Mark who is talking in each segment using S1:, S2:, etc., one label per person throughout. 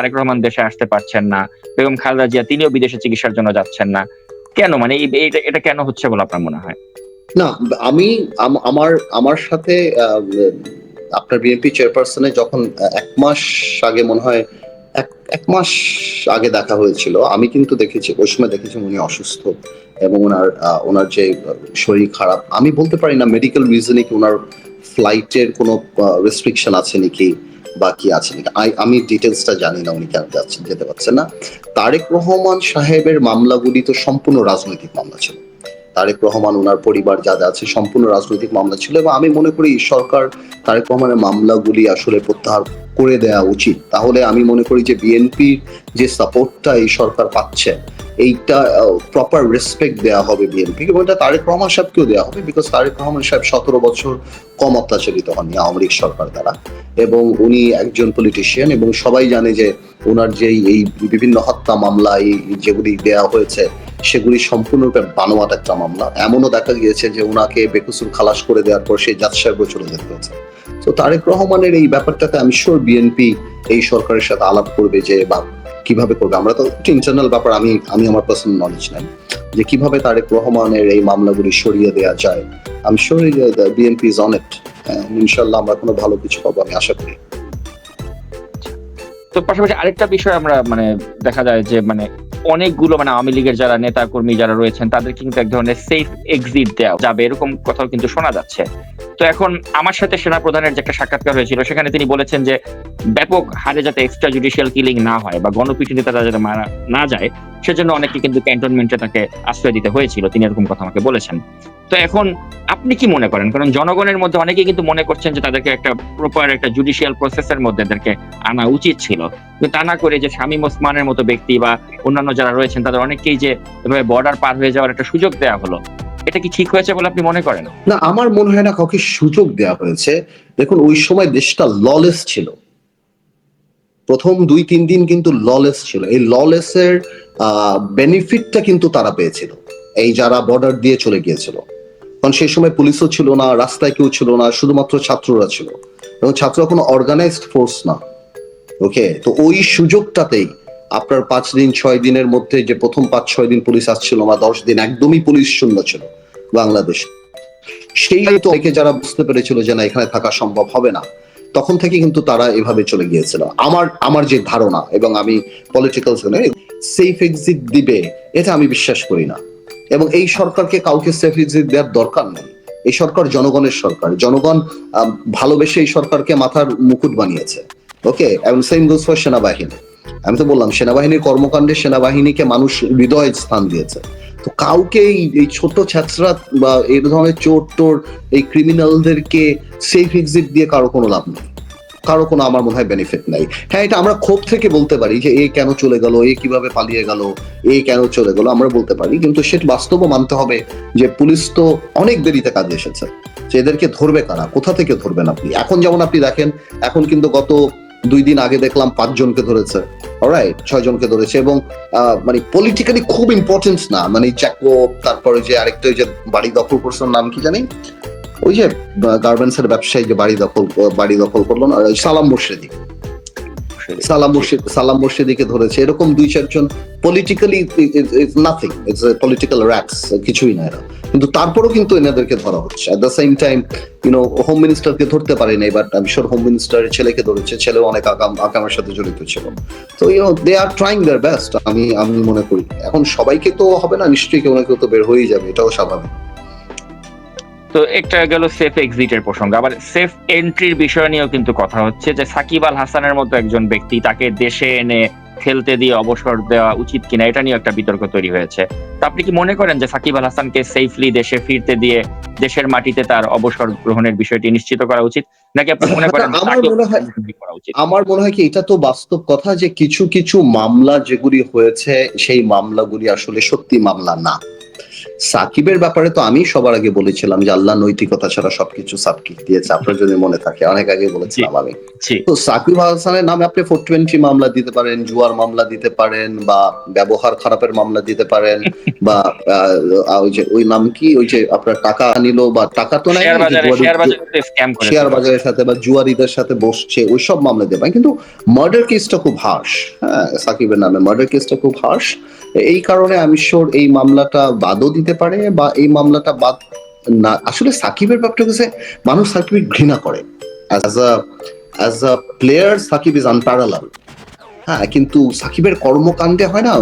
S1: তারেক রহমান দেশে আসতে পারছেন না, বেগম খালেদা জিয়া তিনিও বিদেশে চিকিৎসার জন্য যাচ্ছেন না। কেন? মানে এটা কেন হচ্ছে বলে আপনার মনে হয়?
S2: না, আমি আমার আমার সাথে আপনার বিএনপি চেয়ারপারসনে যখন এক মাস আগে মনে হয়, এক এক মাস আগে দেখা হয়েছিল, আমি কিন্তু দেখেছি, ওই সময় দেখেছি উনি অসুস্থ এবং ওনার ওনার যে শরীর খারাপ, আমি বলতে পারি না মেডিকেল রিজনে কি ওনার ফ্লাইটের কোনো রেস্ট্রিকশন আছে নাকি? বা কি আছে নাকি আমি ডিটেলসটা জানি না, উনি কেন যাচ্ছেন, যেতে পারছেন না। তারেক রহমান সাহেবের মামলাগুলি তো সম্পূর্ণ রাজনৈতিক মামলা ছিল। তারেক রহমান ওনার পরিবার যা আছে সম্পূর্ণ রাজনৈতিক মামলা ছিল এবং আমি মনে করি সরকার তারেক রহমানের মামলাগুলি আসলে প্রত্যাহার করে দেওয়া উচিত। তাহলে আমি মনে করি যে বিএনপির যে সাপোর্টটা এই সরকার পাচ্ছে এইটা প্রপার রেসপেক্ট দেওয়া হবে বিএনপি এবং এটা তারেক রহমান সাহেবকেও দেওয়া হবে বিকজ তারেক রহমান সাহেব সতেরো বছর কম অত্যাচারিত হননি আওয়ামী লীগ সরকার দ্বারা এবং উনি একজন পলিটিশিয়ান এবং সবাই জানে যে ওনার যে এই বিভিন্ন হত্যা মামলা, এই যেগুলি দেওয়া হয়েছে সেগুলি সম্পূর্ণরূপে বানোয়াট একটা মামলা। এমনও দেখা গিয়েছে যে ওনাকে বেকসুর খালাস করে দেওয়ার পর সেই জাজ সাহেবও চলে যেতে হয়েছে। তো তারেক রহমানের এই ব্যাপারটাতে আমি শিওর বিএনপি এই সরকারের সাথে আলাপ করবে যে বা কীভাবে করবে? আমরা তো একটু ইন্টারনাল ব্যাপার, আমি আমি আমার পার্সোনাল নলেজ নাই। যে কীভাবে তারেক রহমানের এই মামলাগুলি সরিয়ে দেওয়া যায়। আমি sure BNP is on it ইনশাল্লাহ আমরা কোনো ভালো কিছু পাবো, আমি আশা করি।
S1: তো পাশাপাশি আরেকটা বিষয় আমরা মানে দেখা যায় যে মানে অনেকগুলো মানে আওয়ামী লীগের যারা নেতা কর্মী যারা রয়েছেন তাদের কিন্তু এক ধরনের সেফ এক্সিট দেওয়া যাবে, এরকম কথাও কিন্তু শোনা যাচ্ছে। তো এখন আমার সাথে সেনা প্রধানের যে একটা সাক্ষাৎকার হয়েছিল, সেখানে তিনি বলেছেন যে ব্যাপক হারে যাতে এক্সট্রা জুডিশিয়াল কিলিং না হয় বা গণপিটুনিতে তারা যাতে মারা না যায়, সেজন্য অনেকে কিন্তু ক্যান্টনমেন্টে তাকে আশ্রয় দিতে হয়েছিল, তিনি এরকম কথা আমাকে বলেছেন। তো এখন আপনি কি মনে করেন? কারণ জনগণের মধ্যে অনেকেই কিন্তু মনে করছেন যে তাদেরকে একটা প্রপার একটা জুডিশিয়াল প্রসেসের মধ্যে তাদেরকে আনা উচিত ছিল। তা না করে যে শামীম ওসমানের মতো ব্যক্তি বা অন্যান্য যারা রয়েছেন, তাদের অনেককেই যে এভাবে বর্ডার পার হয়ে যাওয়ার একটা সুযোগ দেওয়া হলো। এটা কি ঠিক হয়েছে বলে আপনি মনে করেন?
S2: না, আমার মনে হয় না কাউকে সুযোগ দেওয়া হয়েছে। দেখুন, ওই সময় দেশটা ললেস ছিল। প্রথম দুই, তিন দিন কিন্তু ললেস ছিল। এই ললেসের বেনিফিটটা কিন্তু তারা পেয়েছিল। এই যারা বর্ডার দিয়ে চলে গিয়েছিল। কারণ সেই সময় পুলিশও ছিল না, রাস্তায় কেউ ছিল না, শুধুমাত্র ছাত্ররা ছিল। এবং ছাত্ররা কোনো অর্গানাইজড ফোর্স না। ওকে তো ওই সুযোগটাতেই আপনার পাঁচ দিন, ছয় দিনের মধ্যে যে প্রথম পাঁচ, ছয় দিন পুলিশ আসছিল না দশ দিন, একদমই পুলিশ শূন্য ছিল বাংলাদেশ। সেই তো অনেকে যারা বুঝতে পেরেছিল যে না, এখানে থাকা সম্ভব হবে না, তখন থেকে কিন্তু তারা এভাবে চলে গিয়েছিল। আমার আমার যে ধারণা এবং আমি পলিটিক্যাল সেফ এক্সিট দিবে, এটা আমি বিশ্বাস করি না। এবং এই সরকারকে কাউকে সেফ এক্সিট দেওয়ার দরকার নেই। এই সরকার জনগণের সরকার। জনগণ ভালোবেসে এই সরকারকে মাথার মুকুট বানিয়েছে। ওকে এবং সেম গোস ফর সেনাবাহিনী। আমি তো বললাম, সেনাবাহিনীর কর্মকাণ্ডে সেনাবাহিনীকে মানুষ হৃদয়ে স্থান দিয়েছে। তো কাউকে এই- ছোট ছাত্রা বা এই ধরনের চোর টোর, এই ক্রিমিনালদেরকে সেফ এক্সিট দিয়ে কারও কোনো লাভ নেই। কারও কোনো আমার মনে হয় বেনিফিট নাই। হ্যাঁ এটা আমরা ক্ষোভ থেকে বলতে পারি যে এ কেন চলে গেল, এ কীভাবে পালিয়ে গেল, এ কেন চলে গেল, আমরা বলতে পারি। কিন্তু সেটা বাস্তবও মানতে হবে যে পুলিশ তো অনেক দেরিতে কাজে এসেছে। যে এদেরকে ধরবে কারা? কোথা থেকে ধরবেন আপনি? এখন যেমন আপনি দেখেন, এখন কিন্তু গত দুই দিন আগে দেখলাম পাঁচজনকে ধরেছে। অলরাইট ছয়জনকে ধরেছে এবং মানে পলিটিক্যালি খুব ইম্পর্টেন্স না। মানে চ্যাকো তারপরে যে আরেকটা যে বাড়ি দখল করছে নাম কি জানি? ওই যে গার্মেন্টস এর ব্যবসায়ী যে বাড়ি দখল বাড়ি দখল করল না সালাম মুর্শিদি। সালাম মুর্শিদ সালাম মুর্শিদিকে ধরেছে। এরকম দুই চারজন politically nothing it's political rats কিছুই না এরা। কিন্তু তারপরও কিন্তু এনাদেরকে ধরা হচ্ছে। At the same time you know home মিনিস্টারকে ধরতে পারেনি বাট আমি শিওর হোম মিনিস্টারের ছেলেকে ধরেছে ছেলেও অনেক আকাম আকামের সাথে জড়িত ছিল। তো you know they are trying their best আমি আমি মনে করি। এখন সবাইকে তো হবে না নিশ্চয়ই কেউ না কেউ তো বের হয়েই যাবে এটাও স্বাভাবিক।
S1: তো একটা গেল সেফ এক্সিটের প্রসঙ্গ। আবার সেফ এন্ট্রির বিষয় নিয়েও কিন্তু কথা হচ্ছে যে সাকিব আল হাসানের মতো একজন ব্যক্তি তাকে দেশে এনে খেলতে দিয়ে অবসর দেওয়া উচিত কিনা এটা নিয়ে একটা বিতর্ক তৈরি হয়েছে। তো আপনি কি মনে করেন যে সাকিব আল হাসানকে সেফলি দেশে ফিরতে দিয়ে দেশের মাটিতে তার অবসর গ্রহণের বিষয়টি নিশ্চিত করা উচিত? নাকি আপনি মনে করেন
S2: আমার
S1: তাকে করা উচিত?
S2: আমার মনে হয় কি এটা তো বাস্তব কথা যে কিছু কিছু মামলা যেগুলি হয়েছে সেই মামলাগুলি আসলে সত্যি মামলা না। সাকিবের ব্যাপারে তো আমি সবার আগে বলেছিলাম যে আল্লাহ নৈতিকতা ছাড়া সবকিছু সাবকি দিয়েছে। আপনার যদি মনে থাকে অনেক আগে বলেছিলাম আমি। তো সাকিব হাসানের নামে আপনি ফোর টোয়েন্টি মামলা দিতে পারেন জুয়ার মামলা দিতে পারেন বা ব্যবহার খারাপের মামলা দিতে পারেন বা ওই যে ওই নাম কি? ওই যে আপনার টাকা নিল বা টাকা তো নাই
S1: শেয়ার
S2: বাজারের সাথে বা জুয়ারিদের সাথে বসছে ওই সব মামলা দেবে কিন্তু মার্ডার কেসটা খুব হার্শ হ্যাঁ সাকিবের নামে মার্ডার কেসটা খুব হার্শ এই কারণে আমি শিওর এই মামলাটা বাদও দিতে পারে বা এই মামলাটা বাদ না, আসলে সাকিবের ব্যাপারটা হচ্ছে মানুষ সাকিব ঘৃণা করে। As a as a player Shakib is unparalleled হ্যাঁ কিন্তু সাকিবের কর্মকাণ্ডে হয় না,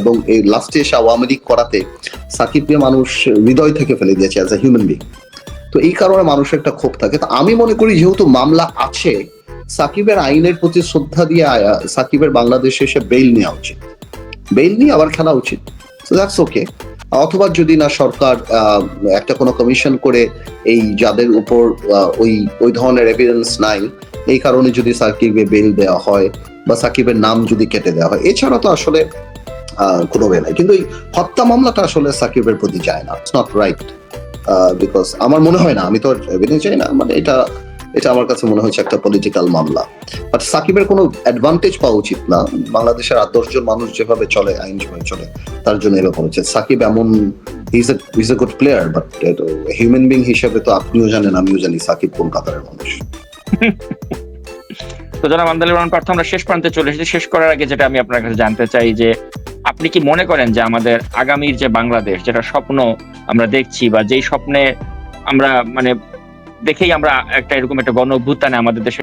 S2: এবং এই লাস্টে এসে আওয়ামী লীগ করাতে সাকিবকে মানুষ হৃদয় থেকে ফেলে দিয়েছে অ্যাজ হিউম্যান বিং তো এই কারণে মানুষের একটা ক্ষোভ থাকে। তো আমি মনে করি যেহেতু মামলা আছে, সাকিবের আইনের প্রতি শ্রদ্ধা দিয়ে সাকিবের বাংলাদেশে এসে বেইল নেওয়া উচিত। বেইল নিয়ে আবার খেলা উচিত। সো দ্যাটস ওকে অথবা যদি না সরকার একটা কোনো কমিশন করে এই যাদের উপর ওই ওই ধরনের এভিডেন্স নাই, এই কারণে যদি সাকিবে বেল দেওয়া হয় বা সাকিবের নাম যদি কেটে দেওয়া হয়, এছাড়া তো আসলে কোনো বে নাই। কিন্তু এই হত্যা মামলাটা আসলে সাকিবের প্রতি যায় না। ইটস নট রাইট বিকজ আমার মনে হয় না, আমি তো এভিডেন্স চাই না মানে এটা এটা আমার কাছে মনে হচ্ছে একটা পলিটিক্যাল মামলা। বাট সাকিবের কোনো অ্যাডভান্টেজ পাওয়া উচিত না। বাংলাদেশের আট দশজন মানুষ যেভাবে চলে, আইন যেভাবে চলে, তার জন্য এরকম হচ্ছে সাকিব এমন is a a good player but human being হিসেবে তো আপনিও জানেন, আমিও জানি সাকিব কোন কাতারের মানুষ।
S1: তো জনাব পার্থ, আমরা শেষ প্রান্তে চলে এসেছি। শেষ করার আগে যেটা আমি আপনার কাছে জানতে চাই যে, আপনি কি মনে করেন যে আমাদের আগামীর যে বাংলাদেশ, যেটা স্বপ্ন আমরা দেখছি বা যেই স্বপ্নে আমরা মানে দেখেই আমরা একটা এরকম একটা গণ অভ্যুত্থানে আমাদের দেশে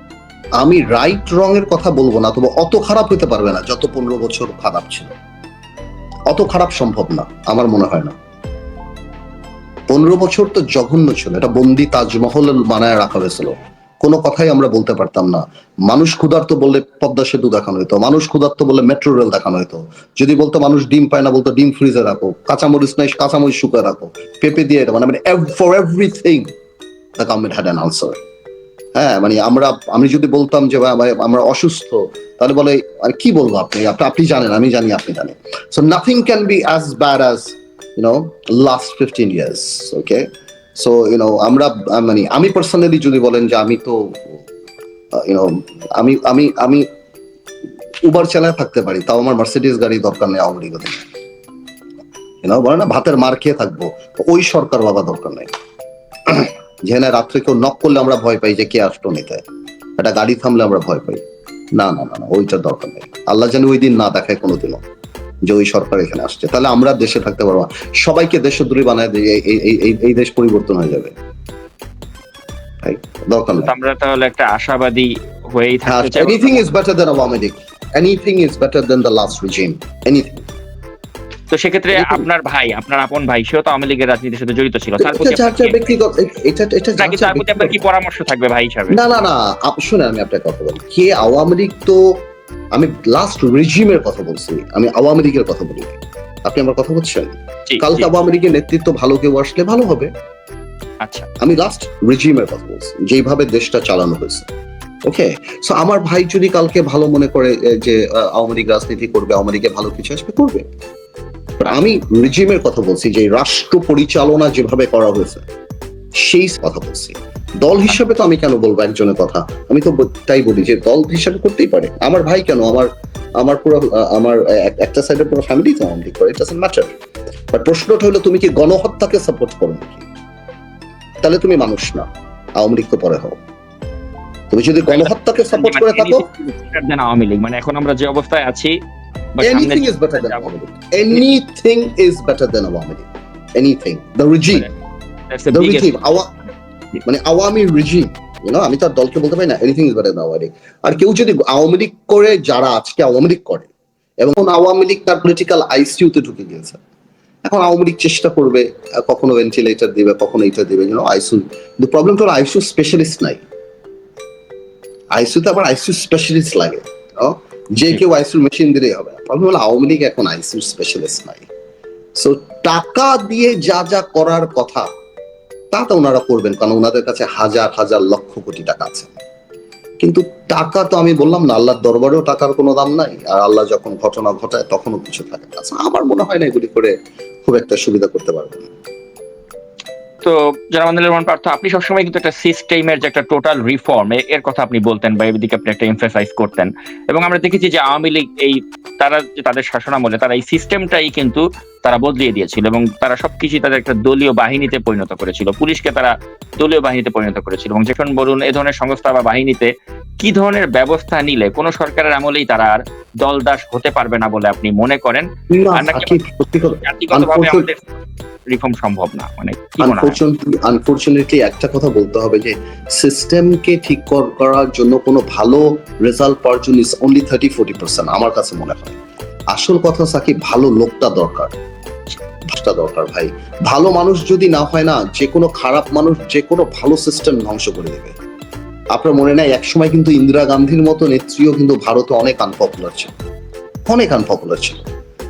S2: আমি রাইট রং এর কথা বলব না, তবে অত খারাপ হতে পারবে না যত পনেরো বছর খারাপ ছিল। অত খারাপ সম্ভব না, আমার মনে হয় না। পনেরো বছর তো জঘন্য ছিল, এটা বন্দি তাজমহল মানায় রাখা হয়েছিল। কোনো কথাই আমরা বলতে পারতাম না। মানুষ ক্ষুধার্ত বললে পদ্মা সেতু দেখানো হতো মানুষ ক্ষুধার্ত বললে মেট্রো রেল দেখানো হতো যদি বলতো মানুষ ডিম পায় না, বলতো ডিম ফ্রিজে রাখো, কাঁচামরিচ নাই, কাঁচামরিচ শুকায় রাখো, পেঁপে দিয়ে মানে for everything the government had an answer হ্যাঁ মানে আমরা, আমি যদি বলতাম যে, ভাই আমরা অসুস্থ, তাহলে বলে, আর কি বলব আপনি? আপনি জানেন, আমি জানি আপনি জানেন। So nothing can be as bad as you know last fifteen years okay so you know আমরা মানে আমি পার্সোনালি যদি বলেন যে, আমি তো ইউনো আমি আমি আমি উবার চালায় থাকতে পারি, তাও আমার মার্সিডিজ গাড়ি দরকার নেই আওয়ামী লীগের ইউনো বলে না, ভাতের মার খেয়ে থাকব, ওই সরকার বাবা দরকার নেই। যেখানে রাত্রে কেউ নক করলে আমরা ভয় পাই যে কে আসতো নিতে একটা গাড়ি থামলে আমরা ভয় পাই। না না না না ওইটার দরকার নেই। আল্লাহ জানি ওই দিন না দেখায় কোনোদিনও যে ওই সরকার এখানে আসছে। তাহলে আমরা দেশে থাকতে পারব। সবাইকে দেশদ্রোহী বানায় দিয়ে এই- দেশ পরিবর্তন হয়ে যাবে। দরকার নেই।
S1: আমরা তাহলে একটা আশাবাদী হয়েই থাকতে চাই।
S2: Anything is better than Awami League anything is better than the last regime anything
S1: তো সেক্ষেত্রে আপনার ভাই আপনার আপন ভাই সেও তো আওয়ামী লীগের রাজনীতির সাথে জড়িত ছিল। তার প্রতি আপনার কি-
S2: ব্যক্তিগত এটা এটা
S1: নাকি
S2: যার যার
S1: তার প্রতি আপনার কি পরামর্শ থাকবে ভাই হিসাবে?
S2: না না না শুনে আমি আপনার কথা বলি। কে আওয়ামী লীগ তো আমি লাস্ট রেজিমের কথা বলছি। আমি আওয়ামী লীগের কথা বলি। আপনি আমার কথা বলছেন?
S1: জি,
S2: কালকে আওয়ামী লীগের নেতৃত্ব ভালো কেউ আসলে ভালো হবে।
S1: আচ্ছা।
S2: আমি লাস্ট রেজিমের কথা বলছি যেভাবে দেশটা চালানো হয়েছে। ওকে সো আমার ভাই যদি কালকে ভালো মনে করে যে আওয়ামী লীগ রাজনীতি করবে আওয়ামী লীগে ভালো কিছু আসবে করবে। আমি রেজিমের কথা বলছি যে রাষ্ট্র পরিচালনা যেভাবে করা হয়েছে, সেই কথা বলছি। দল হিসাবে তো আমি কেন বলব একজনের কথা? আমি তো তাই বলি যে দল হিসাবে করতেই পারে। আমার ভাই কেন? আমার আমার পুরো, আমার একটা সাইডের পুরো ফ্যামিলি তো করে ম্যাটার বাট প্রশ্নটা হলো, তুমি কি গণহত্যাকে সাপোর্ট করো নাকি? তাহলে তুমি মানুষ না। আওয়ামী লীগ তো পরে হও। তুমি যদি গণহত্যাকে সাপোর্ট করে থাকো
S1: আওয়ামী লীগ। মানে এখন আমরা যে অবস্থায় আছি বা সামনে
S2: anything is better than Awami League anything is better than Awami League anything the regime
S1: That's the
S2: the
S1: biggest-
S2: regime মানে আওয়ামী রিজিম ইউ নো আমি তো আর দলকে বলতে পারি না anything is better Awami League আর কেউ যদি আওয়ামী লীগ করে যারা আজকে আওয়ামী লীগ করে এবং আওয়ামী লীগ তার পলিটিক্যাল আইসিইউতে ঢুকে গিয়েছে এখন আওয়ামী লীগ চেষ্টা করবে কখনো ভেন্টিলেটর দিবে কখনো এটা দিবে ইউনো আইসিইউ কিন্তু প্রবলেমটা হলো আইসিইউ স্পেশালিস্ট নাই। আইসিইউতে আবার আইসিইউ স্পেশালিস্ট লাগে? যে কেউ আইসিইউ মেশিন দিলেই হবে। না প্রবলেম আওয়ামী লীগ এখন আইসিইউ স্পেশালিস্ট নাই সো টাকা দিয়ে যা যা করার কথা, তা তো ওনারা করবেন, কারণ ওনাদের কাছে হাজার হাজার লক্ষ কোটি টাকা আছে। কিন্তু টাকা তো আমি বললাম না, আল্লাহর দরবারেও টাকার কোনো দাম নাই, আর আল্লাহ যখন ঘটনা ঘটায় তখনও কিছু থাকে না। আমার মনে হয় না এগুলি করে খুব একটা সুবিধা করতে পারবেন না।
S1: তো আমাদের রহমান পার্থ, আপনি সবসময় কিন্তু একটা সিস্টেমের যে একটা টোটাল রিফর্ম এর কথা আপনি বলতেন বা এদিকে আপনি একটা এমফাসাইজ করতেন। এবং আমরা দেখেছি যে আওয়ামী লীগ এই, তারা যে তাদের শাসনামলে, তারা এই সিস্টেমটাই কিন্তু তারা বদলিয়ে দিয়েছিল এবং তারা সবকিছু তাদের একটা দলীয় বাহিনীতে পরিণত করেছিল। পুলিশকে তারা দলীয় বাহিনীতে পরিণত করেছিল এবং যখন বলুন এ ধরনের সংস্থা বা বাহিনীতে কি ধরনের ব্যবস্থা নিলে কোন সরকারের আমলেই তারা আর দলদাস হতে পারবে না বলে আপনি মনে করেন? জাতিগতভাবে আমাদের রিফর্ম সম্ভব না মানে
S2: আনফরচুনেটলি একটা কথা বলতে হবে যে সিস্টেমকে ঠিক করার জন্য কোনো ভালো রেজাল্ট পাওয়ার জন্য অনলি থার্টি ফোর্টি পার্সেন্ট আমার কাছে মনে হয়। আসল কথা সাকিব ভালো লোকটা দরকার। দরকার ভাই। ভালো মানুষ যদি না হয় না, যে কোনো খারাপ মানুষ যে কোনো ভালো সিস্টেম ধ্বংস করে দেবে। আপনার মনে নাই, একসময় কিন্তু ইন্দিরা গান্ধীর মতো নেত্রীও কিন্তু ভারতে অনেক আনপপুলার ছিল। অনেক আনপপুলার ছিল।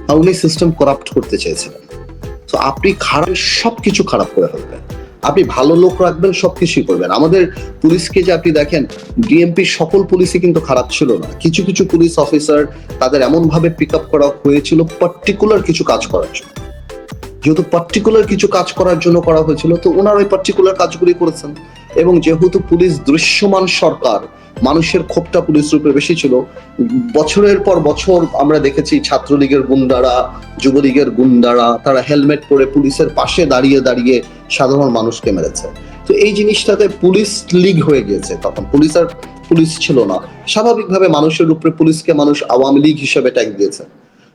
S2: আর উনি সিস্টেম করাপ্ট করতে চেয়েছিলেন। তো আপনি খারাপ, সবকিছু খারাপ করে ফেলবেন। আপনি ভালো লোক রাখবেন, সবকিছুই করবেন। আমাদের পুলিশকে যে আপনি দেখেন ডিএমপি সকল পুলিশই কিন্তু খারাপ ছিল না। কিছু কিছু পুলিশ অফিসার তাদের এমন ভাবে পিক আপ করা হয়েছিল পার্টিকুলার কিছু কাজ করার জন্য। যেহেতু পার্টিকুলার কিছু কাজ করার জন্য করা হয়েছিল, তো ওনার ওই পার্টিকুলার কাজগুলি করেছেন। এবং যেহেতু পুলিশ দৃশ্যমান সরকার, মানুষের ক্ষোভটা পুলিশ রূপে বেশি ছিল, বছরের পর বছর আমরা দেখেছি ছাত্রলীগের গুন্ডারা, যুবলীগের গুন্ডারা, তারা হেলমেট পরে পুলিশের পাশে দাঁড়িয়ে দাঁড়িয়ে সাধারণ মানুষকে মেরেছে। তো এই জিনিসটাতে পুলিশ লীগ হয়ে গিয়েছে তখন। পুলিশ আর পুলিশ ছিল না। স্বাভাবিকভাবে মানুষের উপরে পুলিশকে মানুষ আওয়ামী লীগ হিসেবে ট্যাগ দিয়েছে।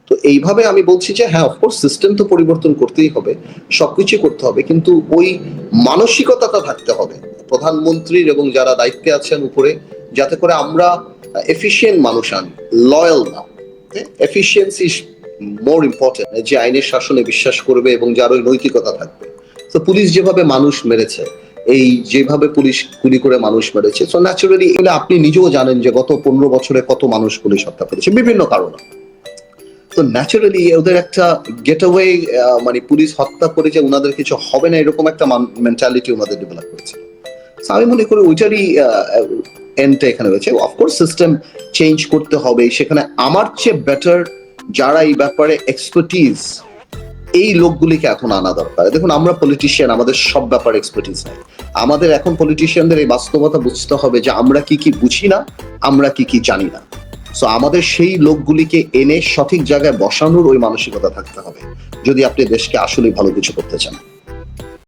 S2: তো এইভাবে আমি বলছি যে হ্যাঁ অফকোর্স সিস্টেম তো পরিবর্তন করতেই হবে সবকিছু করতে হবে, কিন্তু ওই মানসিকতাটা থাকতে হবে। প্রধানমন্ত্রীর এবং যারা দায়িত্বে আছেন উপরে, যাতে করে আমরা এফিসিয়েন্ট মানুষ আনি লয়াল না। এফিসিয়েন্সি মোর ইম্পর্টেন্ট যে আইনের শাসনে বিশ্বাস করবে এবং যার ওই নৈতিকতা থাকবে। তো পুলিশ যেভাবে মানুষ মেরেছে, এই যেভাবে পুলিশ গুলি করে মানুষ মেরেছে তো ন্যাচুরালি আপনি নিজেও জানেন যে গত পনেরো বছরে কত মানুষ পুলিশ হত্যা করেছে, বিভিন্ন কারণে। তো ন্যাচারালি ওদের একটা গেট অ্যাওয়ে মানে পুলিশ হত্যা করে যে ওনাদের কিছু হবে না, এরকম একটা মেন্টালিটি ওনাদের ডেভেলপ করেছে আমি মনে করি ওইটারই এন্ডটা এখানে রয়েছে। অফকোর্স সিস্টেম চেঞ্জ করতে হবে। সেখানে আমার চেয়ে বেটার যারা এই ব্যাপারে এক্সপার্টিজ এই লোকগুলিকে এখন আনা দরকার। দেখুন, আমরা পলিটিশিয়ান আমাদের সব ব্যাপারে এক্সপার্টিজ নাই। আমাদের এখন পলিটিশিয়ানদের এই বাস্তবতা বুঝতে হবে যে আমরা কি কি বুঝি না, আমরা কি কি জানি না। সো আমাদের সেই লোকগুলিকে এনে সঠিক জায়গায় বসানোর ওই মানসিকতা থাকতে হবে। যদি আপনি দেশকে আসলে ভালো কিছু করতে চান।